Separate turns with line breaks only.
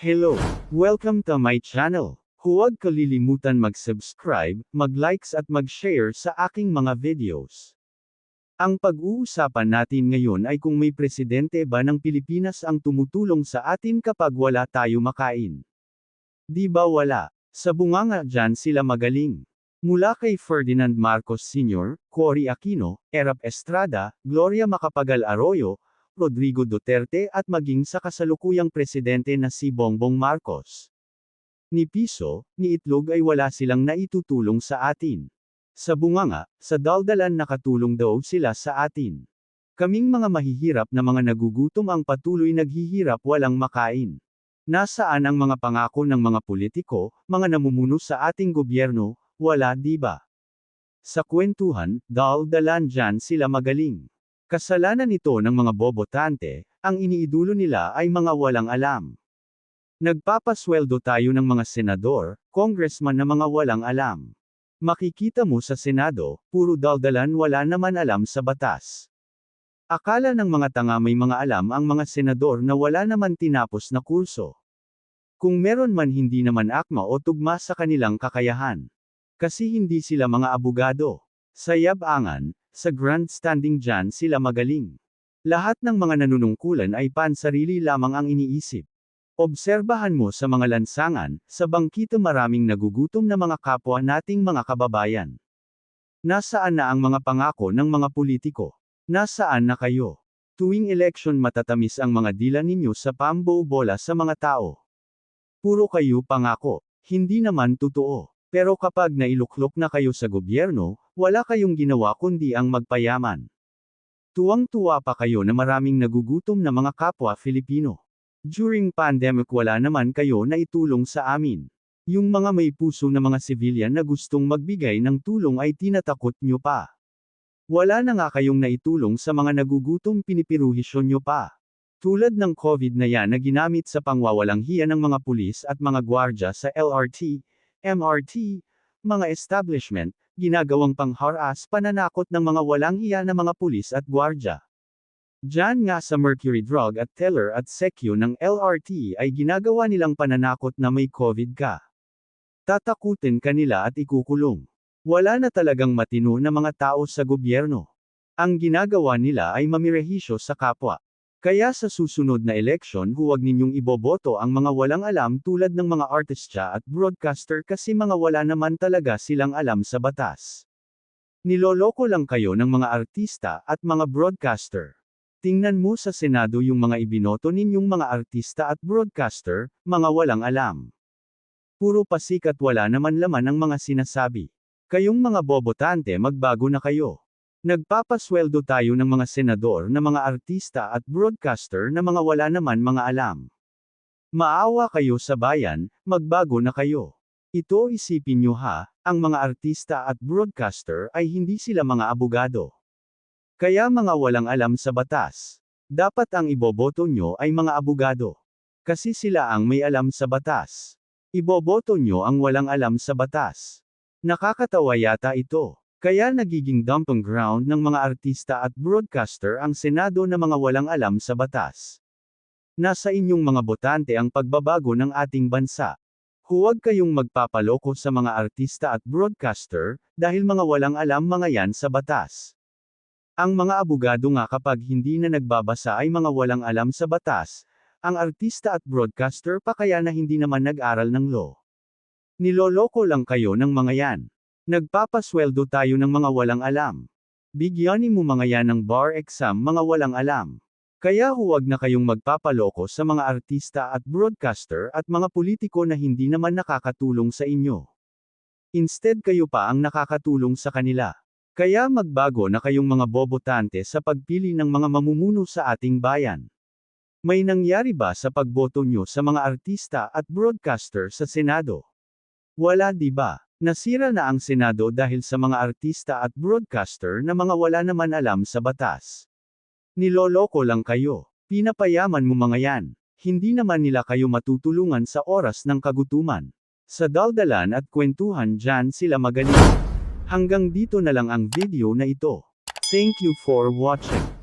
Hello! Welcome to my channel. Huwag kalilimutan mag-subscribe, mag-likes at mag-share sa aking mga videos. Ang pag-uusapan natin ngayon ay kung may presidente ba ng Pilipinas ang tumutulong sa atin kapag wala tayo makain. Di ba wala? Sa bunganga dyan sila magaling. Mula kay Ferdinand Marcos Sr., Cory Aquino, Erap Estrada, Gloria Macapagal Arroyo, Rodrigo Duterte at maging sa kasalukuyang presidente na si Bongbong Marcos. Ni piso, ni itlog ay wala silang naitutulong sa atin. Sa bunganga, sa daldalan nakatulong daw sila sa atin. Kaming mga mahihirap na mga nagugutom ang patuloy naghihirap walang makain. Nasaan ang mga pangako ng mga politiko, mga namumuno sa ating gobyerno, wala di ba? Sa kwentuhan, daldalan dyan sila magaling. Kasalanan ito ng mga bobotante, ang iniidulo nila ay mga walang alam. Nagpapasweldo tayo ng mga senador, congressman na mga walang alam. Makikita mo sa Senado, puro daldalan wala naman alam sa batas. Akala ng mga tanga may mga alam ang mga senador na wala naman tinapos na kurso. Kung meron man hindi naman akma o tugma sa kanilang kakayahan. Kasi hindi sila mga abogado. Sa yabangan, sa grandstanding dyan sila magaling. Lahat ng mga nanunungkulan ay pansarili lamang ang iniisip. Obserbahan mo sa mga lansangan, sa bangkito maraming nagugutom na mga kapwa nating mga kababayan. Nasaan na ang mga pangako ng mga politiko? Nasaan na kayo? Tuwing eleksyon matatamis ang mga dila ninyo sa pambobola sa mga tao. Puro kayo pangako, hindi naman totoo. Pero kapag nailuklok na kayo sa gobyerno, wala kayong ginawa kundi ang magpayaman. Tuwang-tuwa pa kayo na maraming nagugutom na mga kapwa Filipino. During pandemic wala naman kayo na itulong sa amin. Yung mga may puso na mga civilian na gustong magbigay ng tulong ay tinatakot nyo pa. Wala na nga kayong naitulong sa mga nagugutom pinipiruhisyon nyo pa. Tulad ng COVID na yan na ginamit sa pangwawalang hiya ng mga pulis at mga gwardya sa LRT, MRT, mga establishment, ginagawang pangharas pananakot ng mga walang hiya na mga pulis at gwardya. Diyan nga sa Mercury Drug at Teller at Secure ng LRT ay ginagawa nilang pananakot na may COVID ka. Tatakutin kanila at ikukulong. Wala na talagang matino na mga tao sa gobyerno. Ang ginagawa nila ay mamirehisyo sa kapwa. Kaya sa susunod na eleksyon huwag ninyong iboboto ang mga walang alam tulad ng mga artistya at broadcaster kasi mga wala naman talaga silang alam sa batas. Niloloko lang kayo ng mga artista at mga broadcaster. Tingnan mo sa Senado yung mga ibinoto ninyong mga artista at broadcaster, mga walang alam. Puro pasikat wala naman laman ang mga sinasabi. Kayong mga bobotante magbago na kayo. Nagpapasweldo tayo ng mga senador na mga artista at broadcaster na mga wala naman mga alam. Maawa kayo sa bayan, magbago na kayo. Ito isipin nyo ha, ang mga artista at broadcaster ay hindi sila mga abogado. Kaya mga walang alam sa batas. Dapat ang iboboto nyo ay mga abogado. Kasi sila ang may alam sa batas. Iboboto nyo ang walang alam sa batas. Nakakatawa yata ito. Kaya nagiging dumping ground ng mga artista at broadcaster ang Senado na mga walang alam sa batas. Nasa inyong mga botante ang pagbabago ng ating bansa. Huwag kayong magpapaloko sa mga artista at broadcaster, dahil mga walang alam mga yan sa batas. Ang mga abogado nga kapag hindi na nagbabasa ay mga walang alam sa batas, ang artista at broadcaster pa kaya na hindi naman nag-aral ng law. Niloloko lang kayo ng mga yan. Nagpapasweldo tayo ng mga walang alam. Bigyanin mo mga yan ng bar exam mga walang alam. Kaya huwag na kayong magpapaloko sa mga artista at broadcaster at mga politiko na hindi naman nakakatulong sa inyo. Instead kayo pa ang nakakatulong sa kanila. Kaya magbago na kayong mga bobotante sa pagpili ng mga mamumuno sa ating bayan. May nangyari ba sa pagboto nyo sa mga artista at broadcaster sa Senado? Wala di ba? Nasira na ang Senado dahil sa mga artista at broadcaster na mga wala naman alam sa batas. Niloloko lang kayo. Pinapayaman mo mga yan. Hindi naman nila kayo matutulungan sa oras ng kagutuman. Sa daldalan at kwentuhan dyan sila magaling. Hanggang dito na lang ang video na ito. Thank you for watching.